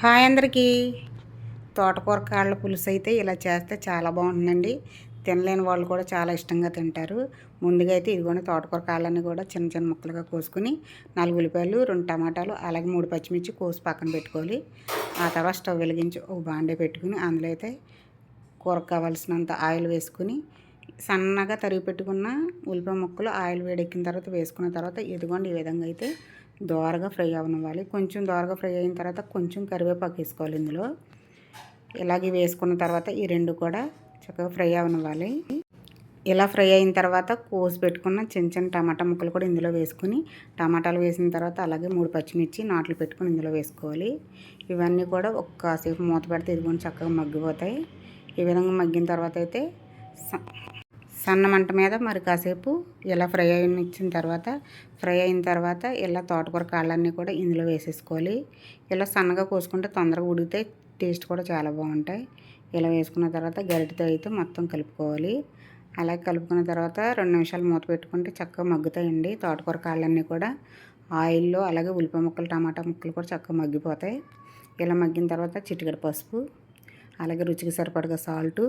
Hi అందరికీ. తోటకూర కాళ్ళ పులుసు అయితే ఇలా చేస్తే చాలా బాగుంటుందండి. తినలేని వాళ్ళు కూడా చాలా ఇష్టంగా తింటారు. ముందుగా అయితే ఇదిగోండి తోటకూర కాళ్ళని కూడా చిన్న చిన్న ముక్కలుగా కోసుకుని నాలుగు ఉల్లిపాయలు రెండు టమాటాలు అలాగే మూడు పచ్చిమిర్చి కోసి పక్కన పెట్టుకోవాలి. ఆ తర్వాత స్టవ్ వెలిగించి ఒక బాండే పెట్టుకుని అందులో అయితే కూరకు కావాల్సినంత ఆయిల్ వేసుకుని సన్నగా తరిగి పెట్టుకున్న ఉల్లిపాయ ముక్కలు ఆయిల్ వేడెక్కిన తర్వాత వేసుకున్న తర్వాత ఇదిగోండి ఈ విధంగా అయితే దోరగా ఫ్రై అవ్వనివ్వాలి కొంచెం దోరగా ఫ్రై అయిన తర్వాత కొంచెం కరివేపాకు వేసుకోవాలి ఇందులో. ఇలాగే వేసుకున్న తర్వాత ఈ రెండు కూడా చక్కగా ఫ్రై అవ్వనివ్వాలి ఇలా ఫ్రై అయిన తర్వాత కోసి పెట్టుకున్న చిన్న చిన్న టమాటా ముక్కలు కూడా ఇందులో వేసుకుని టమాటాలు వేసిన తర్వాత అలాగే మూడు పచ్చిమిర్చి నాట్లు పెట్టుకుని ఇందులో వేసుకోవాలి. ఇవన్నీ కూడా ఒక్కసేపు మూత పెడితే ఇదిగోని చక్కగా మగ్గిపోతాయి. ఈ విధంగా మగ్గిన తర్వాత అయితే సన్న మంట మీద మరి కాసేపు ఇలా ఫ్రై అయిన ఇచ్చిన తర్వాత ఫ్రై అయిన తర్వాత ఇలా తోటకూర కాళ్ళన్నీ కూడా ఇందులో వేసేసుకోవాలి. ఇలా సన్నగా కోసుకుంటే తొందరగా ఉడికితే టేస్ట్ కూడా చాలా బాగుంటాయి. ఇలా వేసుకున్న తర్వాత గరిటతో అయితే మొత్తం కలుపుకోవాలి. అలాగే కలుపుకున్న తర్వాత రెండు నిమిషాలు మూత పెట్టుకుంటే చక్కగా మగ్గుతాయండి తోటకూర కాళ్ళన్నీ కూడా. ఆయిల్లో అలాగే ఉల్లిపాయ ముక్కలు టమాటా ముక్కలు కూడా చక్కగా మగ్గిపోతాయి. ఇలా మగ్గిన తర్వాత చిటికడ పసుపు అలాగే రుచికి సరిపడగా సాల్టు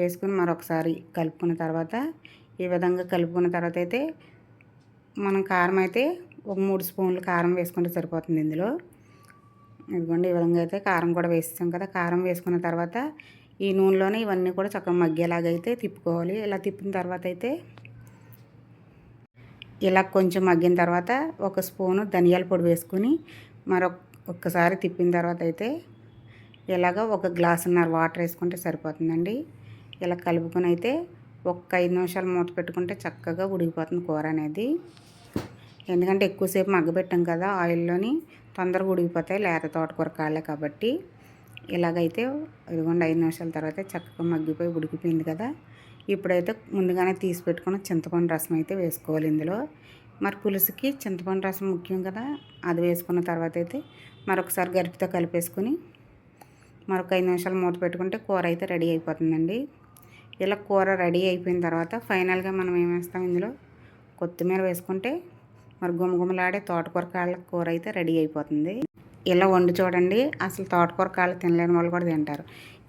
వేసుకుని మరొకసారి కలుపుకున్న తర్వాత ఈ విధంగా కలుపుకున్న తర్వాత అయితే మనం కారం అయితే ఒక మూడు స్పూన్లు కారం వేసుకుంటే సరిపోతుంది ఇందులో. ఇదిగోండి ఈ విధంగా అయితే కారం కూడా వేస్తాం కదా. కారం వేసుకున్న తర్వాత ఈ నూనెలోనే ఇవన్నీ కూడా చక్కగా అయితే తిప్పుకోవాలి. ఇలా తిప్పిన తర్వాత అయితే ఇలా కొంచెం మగ్గిన తర్వాత ఒక స్పూను ధనియాల పొడి వేసుకుని మరొక ఒక్కసారి తిప్పిన తర్వాత అయితే ఇలాగ ఒక గ్లాసున్నర వాటర్ వేసుకుంటే సరిపోతుందండి. ఇలా కలుపుకొని అయితే ఒక్క ఐదు నిమిషాలు మూత పెట్టుకుంటే చక్కగా ఉడికిపోతుంది కూర అనేది. ఎందుకంటే ఎక్కువసేపు మగ్గబెట్టాం కదా ఆయిల్లోని తొందరగా ఉడికిపోతాయి లేత తోటకూర కాలే కాబట్టి. ఇలాగైతే ఇదిగోండి ఐదు నిమిషాల తర్వాత చక్కగా మగ్గిపోయి ఉడికిపోయింది కదా. ఇప్పుడైతే ముందుగానే తీసి పెట్టుకున్న చింతపండు రసం అయితే వేసుకోవాలి ఇందులో. మరి పులుసుకి చింతపండు రసం ముఖ్యం కదా అది వేసుకున్న తర్వాత అయితే మరొకసారి గరిటితో కలిపేసుకొని మరొక ఐదు నిమిషాలు మూత పెట్టుకుంటే కూర అయితే రెడీ అయిపోతుందండి. ఇలా కూర రెడీ అయిపోయిన తర్వాత ఫైనల్గా మనం ఏం వేస్తాం ఇందులో? కొత్తిమీర వేసుకుంటే మరి గుమగుమలాడే తోటకూర కాళ్ళ కూర అయితే రెడీ అయిపోతుంది. ఇలా వండి చూడండి అసలు తోటకూర కాళ్ళు తినలేని వాళ్ళు కూడా తింటారు.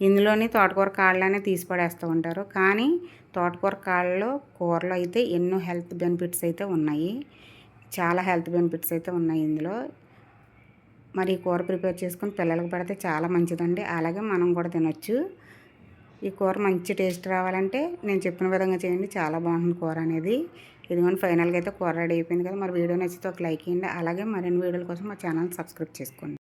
ఇందులోని తోటకూర కాళ్ళనే తీసి పడేస్తూ ఉంటారు. కానీ తోటకూర కాళ్ళలో కూరలో అయితే ఎన్నో హెల్త్ బెనిఫిట్స్ అయితే ఉన్నాయి. చాలా హెల్త్ బెనిఫిట్స్ అయితే ఉన్నాయి ఇందులో. మరి ఈ కూర ప్రిపేర్ చేసుకుని పిల్లలకు పెడితే చాలా మంచిదండి. అలాగే మనం కూడా తినొచ్చు. ఈ కూర మంచి టేస్ట్ రావాలంటే నేను చెప్పిన విధంగా చేయండి. చాలా బాగుంటుంది కూర అనేది. ఇదిగోండి ఫైనల్గా అయితే కూర రెడీ అయిపోయింది కదా. మరి వీడియో నచ్చితే ఒక లైక్ ఇవ్వండి అలాగే మరిన్ని వీడియోల కోసం మా ఛానల్ సబ్స్క్రైబ్ చేసుకోండి.